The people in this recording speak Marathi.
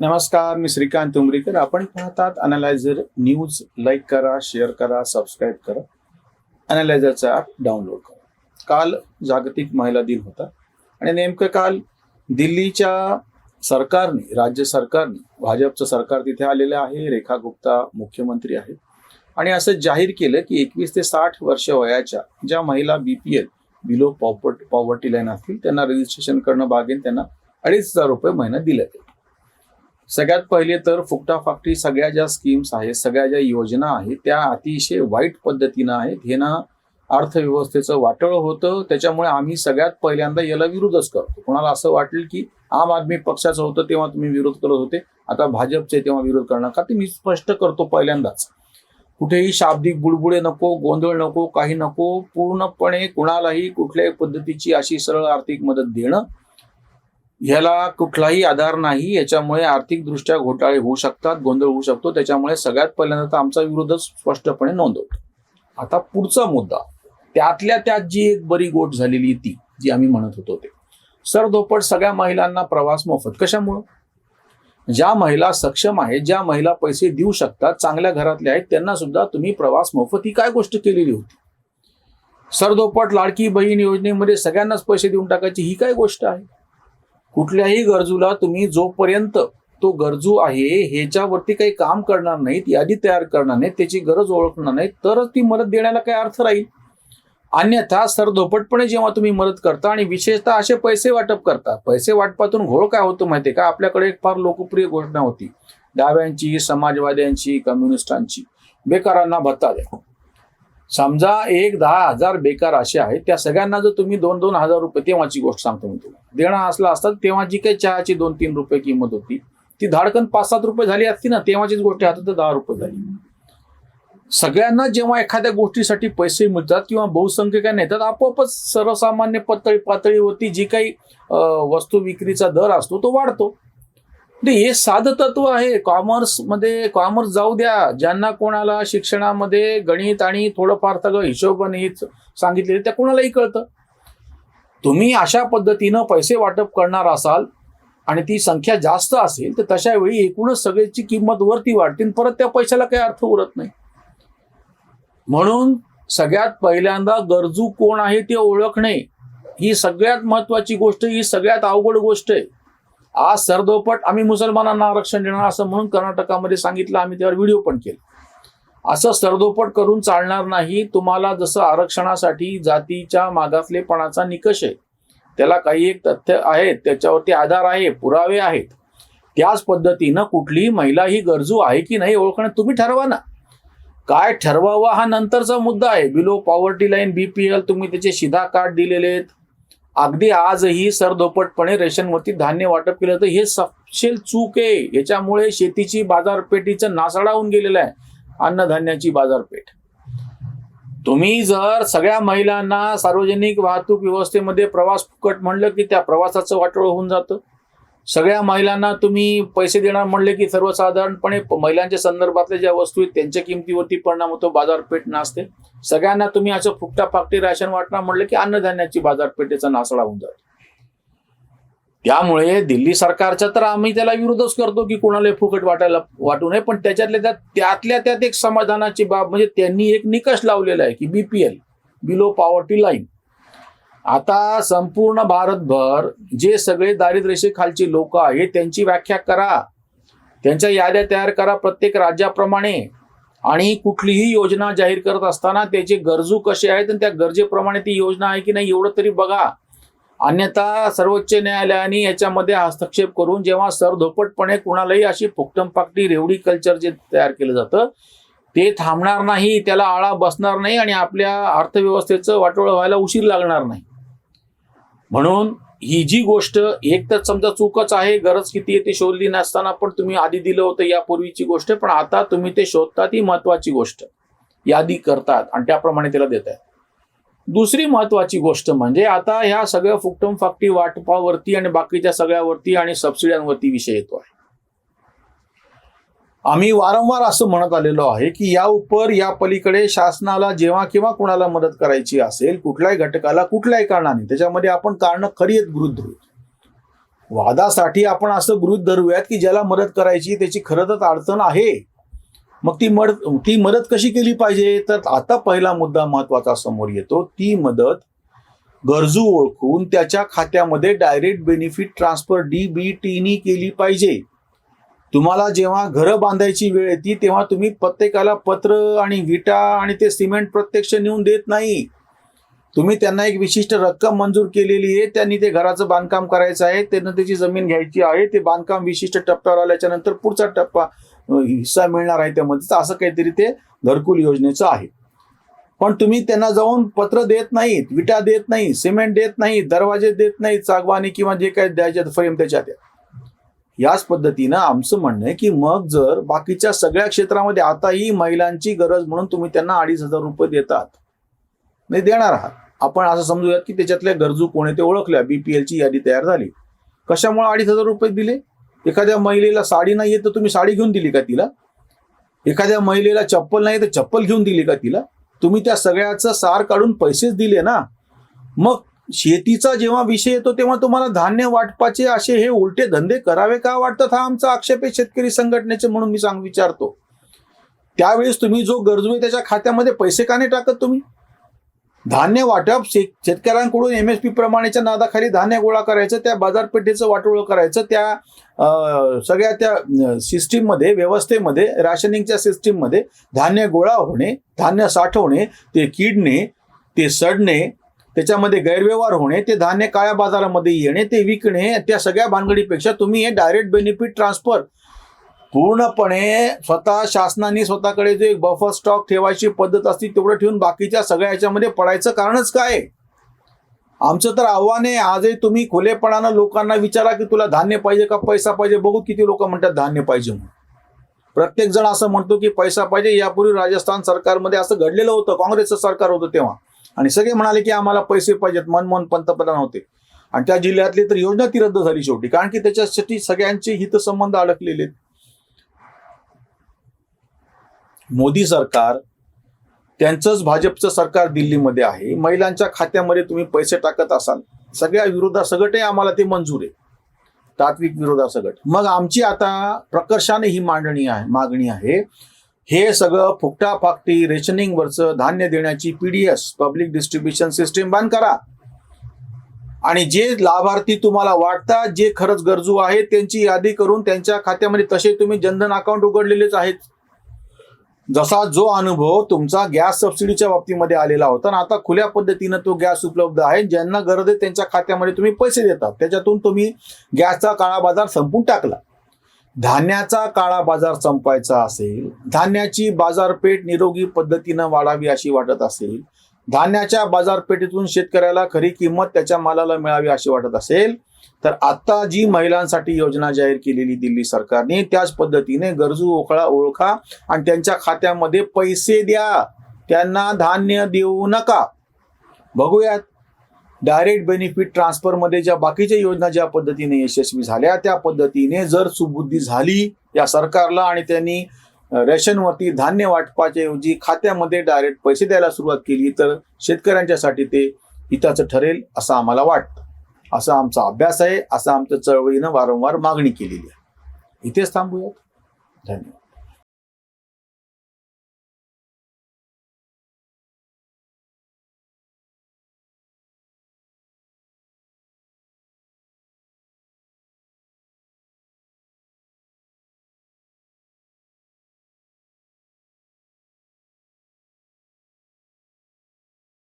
नमस्कार मी श्रीकांत उमरीकर आपण पाहतात अनालायझर न्यूज लाईक करा शेअर करा सबस्क्राईब करा. अनालायझरचा ॲप डाउनलोड करा. काल जागतिक महिला दिन होता. आणि नेमकं काल दिल्लीच्या सरकारने राज्य सरकारने भाजपचं सरकार तिथे आलेलं आहे. रेखा गुप्ता मुख्यमंत्री आहेत. आणि असं जाहीर केलं की एकवीस ते साठ वर्ष वयाच्या ज्या महिला B P L below poverty poverty line असतील त्यांना रजिस्ट्रेशन करणं बागेन त्यांना अडीच हजार रुपये महिना दिले जाईल सगळ्यात पहिले तर फुकटाफाकटी सगळ्या ज्या स्कीम्स आहेत सगळ्या ज्या योजना आहेत त्या अतिशय वाईट पद्धतीनं आहेत. हे ना अर्थव्यवस्थेचं वाटळ होतं. त्याच्यामुळे आम्ही सगळ्यात पहिल्यांदा याला विरोधच करतो. कोणाला असं वाटेल की आम आदमी पक्षाचं होतं तेव्हा तुम्ही विरोध करत होते. आता भाजपचे तेव्हा विरोध करणार का? ते मी स्पष्ट करतो पहिल्यांदाच. कुठेही शाब्दिक बुडबुडे नको गोंधळ नको काही नको. पूर्णपणे कुणालाही कुठल्याही पद्धतीची अशी सरळ आर्थिक मदत देणं ह्याला कुठलाही आधार नाही याच्यामुळे आर्थिकदृष्ट्या घोटाळे होऊ शकतात गोंधळ होऊ शकतो. त्याच्यामुळे सगळ्यात पहिल्यांदा तर आमचा विरोधच स्पष्टपणे नोंदवतो. आता पुढचा मुद्दा त्यातल्या त्यात जी एक बरी गोट झालेली ती जी आम्ही म्हणत होतो ते. सरधोपट सगळ्या महिलांना प्रवास मोफत कशामुळं? ज्या महिला सक्षम आहेत ज्या महिला पैसे देऊ शकतात चांगल्या घरातल्या आहेत त्यांना सुद्धा तुम्ही प्रवास मोफत ही काय गोष्ट केलेली होती? सरधोपट लाडकी बहीण योजनेमध्ये सगळ्यांनाच पैसे देऊन टाकायची ही काय गोष्ट आहे? कुठल्याही गरजूला तुम्ही जोपर्यंत तो गरजू आहे ह्याच्यावरती काही काम करणार नाहीत यादी तयार करणार नाहीत त्याची गरज ओळखणार नाही तरच ती मदत देण्याला काही अर्थ राहील. अन्यथा सरधोपटपणे जेव्हा तुम्ही मदत करता आणि विशेषतः असे पैसे वाटप करता पैसे वाटपातून घोळ काय होतो माहितीये का? आपल्याकडे एक फार लोकप्रिय घोषणा होती. डाव्यांची समाजवाद्यांची कम्युनिस्टांची. बेकारांना भत्ता द्या. समजा एक दहा हजार बेकार असे आहेत त्या सगळ्यांना जर तुम्ही दोन दोन हजार रुपये तेव्हाची गोष्ट सांगतो मी तुला देणं असला असतात तेव्हा जी काही चहाची दोन तीन रुपये किंमत होती ती धाडकन पाच सात रुपये झाली असती ना तेव्हाचीच गोष्ट आता तर दहा रुपये झाली. सगळ्यांना जेव्हा एखाद्या गोष्टीसाठी पैसे मिळतात किंवा बहुसंख्यकांना येतात आपोआपच सर्वसामान्य पातळी पातळीवरती जी काही वस्तू विक्रीचा दर असतो तो वाढतो. हे साधं तत्व आहे. कॉमर्समध्ये कॉमर्स जाऊ द्या. ज्यांना कोणाला शिक्षणामध्ये गणित आणि थोडंफार सगळं हिशोबाने सांगितलेलं त्या कोणालाही कळतं. तुम्ही अशा पद्धतीनं पैसे वाटप करणार असाल आणि ती संख्या जास्त असेल तर तशा वेळी एकूणच सगळ्याची किंमत वरती वाढते परत त्या पैशाला काही अर्थ उरत नाही. म्हणून सगळ्यात पहिल्यांदा गरजू कोण आहे ते ओळखणे ही सगळ्यात महत्वाची गोष्ट ही सगळ्यात अवघड गोष्ट आहे. आज सरदोपट आम्ही मुसलमानांना आरक्षण देणार असं म्हणून कर्नाटकामध्ये सांगितलं आम्ही त्यावर व्हिडिओ पण केला. असं सरदोपट करून चालणार नाही तुम्हाला जसं आरक्षणासाठी जातीच्या मागासलेपणाचा निकष आहे त्याला काही एक तथ्य आहेत त्याच्यावरती आधार आहे पुरावे आहेत. त्याच पद्धतीनं कुठलीही महिला ही गरजू आहे की नाही ओळखणं तुम्ही ठरवा ना. काय ठरवावं हा नंतरचा मुद्दा आहे. बिलो पॉवर्टी लाईन बीपीएल तुम्ही त्याचे शिधा कार्ड दिलेले आहेत. अगदी आजही सरदोपटपणे रेशनवरती धान्य वाटप केलं तर हे सपशेल चूक आहे. याच्यामुळे शेतीची बाजारपेठीचं नासाडा होऊन गेलेलं आहे. अन्नधान्याची बाजारपेठ. तुम्ही जर सगळ्या महिलांना सार्वजनिक वाहतूक व्यवस्थेमध्ये प्रवास फुकट म्हणलं की त्या प्रवासाचं वाटोळ होऊन जातं. सगळ्या महिलांना तुम्ही पैसे देणार म्हणले की सर्वसाधारणपणे महिलांच्या संदर्भातल्या ज्या वस्तू आहेत त्यांच्या किमतीवरती परिणाम होतो बाजारपेठ नासते. सगळ्यांना तुम्ही असं फुकटा फाकटी राशन वाटणार म्हणलं की अन्नधान्याची बाजारपेठेचा नासडा होऊन जातो. त्यामुळे दिल्ली सरकारचा तर आम्ही त्याला विरोधच करतो की कोणाला फुकट वाटायला वाटू नये पण त्याच्यातल्या त्यात त्यातल्या त्यात एक समाधानाची बाब म्हणजे त्यांनी एक निकष लावलेला आहे की बीपीएल बिलो पॉवर्टी लाईन आता संपूर्ण भारतभर जे सगळे दारिद्र्यरेषेखालची लोक आहेत त्यांची व्याख्या करा. त्यांच्या याद्या तयार करा प्रत्येक राज्याप्रमाणे. आणि कुठलीही योजना जाहीर करत असताना त्याचे गरजू कसे आहेत आणि त्या गरजेप्रमाणे ती योजना आहे की नाही एवढं तरी बघा. अन्यथा सर्वोच्च न्यायालयाने याच्यामध्ये हस्तक्षेप करून जेव्हा सरधोपटपणे कुणालाही अशी फुकटमपाकटी रेवडी कल्चर जे तयार केलं जातं ते थांबणार नाही त्याला आळा बसणार नाही आणि आपल्या अर्थव्यवस्थेचं वाटोळं व्हायला उशीर लागणार नाही. म्हणून ही जी गोष्ट एक तर समजा चूकच आहे गरज किती आहे ती शोधली नसताना पण तुम्ही आधी दिलं होतं यापूर्वीची गोष्ट पण आता तुम्ही ते शोधतात ही महत्वाची गोष्ट. यादी करतात आणि त्याप्रमाणे त्याला देत आहे दुसरी महत्वाची गोष्ट म्हणजे आता ह्या सगळ्या फुकटम फाकटी वाटपावरती आणि बाकीच्या सगळ्यावरती आणि सबसिड्यांवरती विषय येतो आहे आम्ही वारंवार असं म्हणत आलेलो आहे की या उपर या पलीकडे शासनाला जेव्हा किंवा कुणाला मदत करायची असेल कुठल्याही घटकाला कुठल्याही कारणाने त्याच्यामध्ये आपण कारण खरी आहेत गृहित धरू. वादासाठी आपण असं गृहित धरूयात की ज्याला मदत करायची त्याची खरं तर अडचण आहे. मग ती मद ती मदत कशी केली पाहिजे? तर आता पहिला मुद्दा महत्त्वाचा समोर येतो. ती मदत गरजू ओळखून त्याच्या खात्यामध्ये direct benefit transfer D B टीनी केली पाहिजे. तुम्हाला जेव्हा घरं बांधायची वेळ येते तेव्हा तुम्ही प्रत्येकाला पत्र आणि विटा आणि ते सिमेंट प्रत्यक्ष नेऊन देत नाही. तुम्ही त्यांना एक विशिष्ट रक्कम मंजूर केलेली आहे त्यांनी ते घराचं बांधकाम करायचं आहे त्यांना त्याची जमीन घ्यायची आहे ते बांधकाम विशिष्ट टप्प्यावर आल्याच्यानंतर पुढचा टप्पा हिस्सा मिळणार आहे त्यामध्ये. तर असं काहीतरी ते घरकुल योजनेचं आहे. पण तुम्ही त्यांना जाऊन पत्र देत नाहीत विटा देत नाही सिमेंट देत नाही दरवाजे देत नाहीत चागवानी किंवा जे काही द्यायचे फ्रेम त्याच्या त्या याच पद्धतीनं आमचं म्हणणं आहे की मग जर बाकीच्या सगळ्या क्षेत्रामध्ये आताही महिलांची गरज म्हणून तुम्ही त्यांना अडीच हजार रुपये देतात नाही देणार आहात. आपण असं समजूयात की त्याच्यातल्या गरजू कोण आहे ते ओळखल्या बीपीएलची यादी तयार झाली. कशामुळे अडीच हजार रुपये दिले? एखाद्या महिलेला साडी नाही तर तुम्ही साडी घेऊन दिली का तिला? एखाद्या महिलेला चप्पल नाही तर चप्पल घेऊन दिली का तिला? तुम्ही त्या सगळ्याचं सार काढून पैसेच दिले ना. मग शेतीचा जेव्हा विषय येतो तेव्हा तुम्हाला धान्य वाटपाचे असे हे उलटे धंदे करावे का वाटतात हा आमचा आक्षेप आहे शेतकरी संघटनेचे म्हणून मी सांग विचारतो. त्यावेळेस तुम्ही जो गरजू आहे त्याच्या खात्यामध्ये पैसे का नाही टाकत तुम्ही? धान्य वाटप शे- शेतकऱ्यांकडून पी प्रमाणेच्या नादाखाली धान्य गोळा करायचं त्या बाजारपेठेचं वाटोळ करायचं त्या सगळ्या त्या सिस्टीममध्ये व्यवस्थेमध्ये राशनिंगच्या सिस्टीममध्ये धान्य गोळा होणे धान्य साठवणे ते किडणे ते सडणे त्याच्यामध्ये गैरव्यवहार होणे ते धान्य काळ्या बाजारामध्ये येणे ते विकणे त्या सगळ्या भानगडीपेक्षा तुम्ही हे डायरेक्ट बेनिफिट ट्रान्सफर पूर्णपणे स्वतः शासनाने स्वतःकडे जे बफर स्टॉक ठेवायची पद्धत असती तेवढं ठेवून बाकीच्या सगळ्या ह्याच्यामध्ये पडायचं कारणच काय? आहे? आमचं तर आव्हान आहे आजही तुम्ही खुलेपणानं लोकांना विचारा की तुला धान्य पाहिजे का पैसा पाहिजे? बघू किती लोक म्हणतात धान्य पाहिजे म्हणून. प्रत्येक जण असं म्हणतो की पैसा पाहिजे यापूर्वी राजस्थान सरकारमध्ये असं घडलेलं होतं काँग्रेसचं सरकार होतं तेव्हा. आणि सगळे म्हणाले की आम्हाला पैसे पाहिजेत मनमोहन पंतप्रधान होते. आणि त्या जिल्ह्यातली तर योजना ती रद्द झाली शेवटी. कारण की त्याच्यासाठी सगळ्यांचे हितसंबंध अडकलेले मोदी सरकार त्यांचंच भाजपचं सरकार दिल्लीमध्ये आहे. महिलांच्या खात्यामध्ये तुम्ही पैसे टाकत असाल. सगळ्या विरोधासगट आम्हाला ते मंजूर आहे. तात्विक विरोधासगट. मग आमची आता प्रकर्षाने ही मांडणी आहे मागणी आहे. हे सगळं फुकटा फाकटी रेशनिंगवरचं धान्य देण्याची पीडीएस पब्लिक डिस्ट्रीब्युशन सिस्टीम बंद करा. आणि जे लाभार्थी तुम्हाला वाटतात जे खरंच गरजू आहेत त्यांची यादी करून त्यांच्या खात्यामध्ये तसे तुम्ही जनधन अकाउंट उघडलेलेच आहेत. जसा जो अनुभव तुमचा गॅस सबसिडीच्या बाबतीमध्ये आलेला होता आणि आता खुल्या पद्धतीनं तो गॅस उपलब्ध आहे ज्यांना गरज आहे त्यांच्या खात्यामध्ये तुम्ही पैसे देतात. त्याच्यातून तुम्ही गॅसचा काळा बाजार संपून टाकला. धान्याचा काळा बाजार संपायचा असेल धान्याची बाजारपेठ निरोगी पद्धतीनं वाढावी अशी वाटत असेल धान्याच्या बाजारपेठेतून शेतकऱ्याला खरी किंमत त्याच्या मालाला मिळावी अशी वाटत असेल तर आता जी महिलांसाठी योजना जाहीर केलेली दिल्ली सरकारने त्याच पद्धतीने गरजू ओकळा ओळखा आणि त्यांच्या खात्यामध्ये पैसे द्या. त्यांना धान्य देऊ नका. बघूयात. डायरेक्ट बेनिफिट ट्रान्सफरमध्ये ज्या बाकीच्या योजना ज्या पद्धतीने यशस्वी झाल्या त्या पद्धतीने जर सुबुद्धी झाली या सरकारला आणि त्यांनी रेशनवरती धान्य वाटपाच्या ऐवजी खात्यामध्ये डायरेक्ट पैसे द्यायला सुरुवात केली तर शेतकऱ्यांच्यासाठी ते हिताचं ठरेल असं आम्हाला वाटतं. असा आमचा अभ्यास आहे असं आमच्या चळवळीनं वारंवार मागणी केलेली आहे. इथेच थांबूयात. धन्यवाद.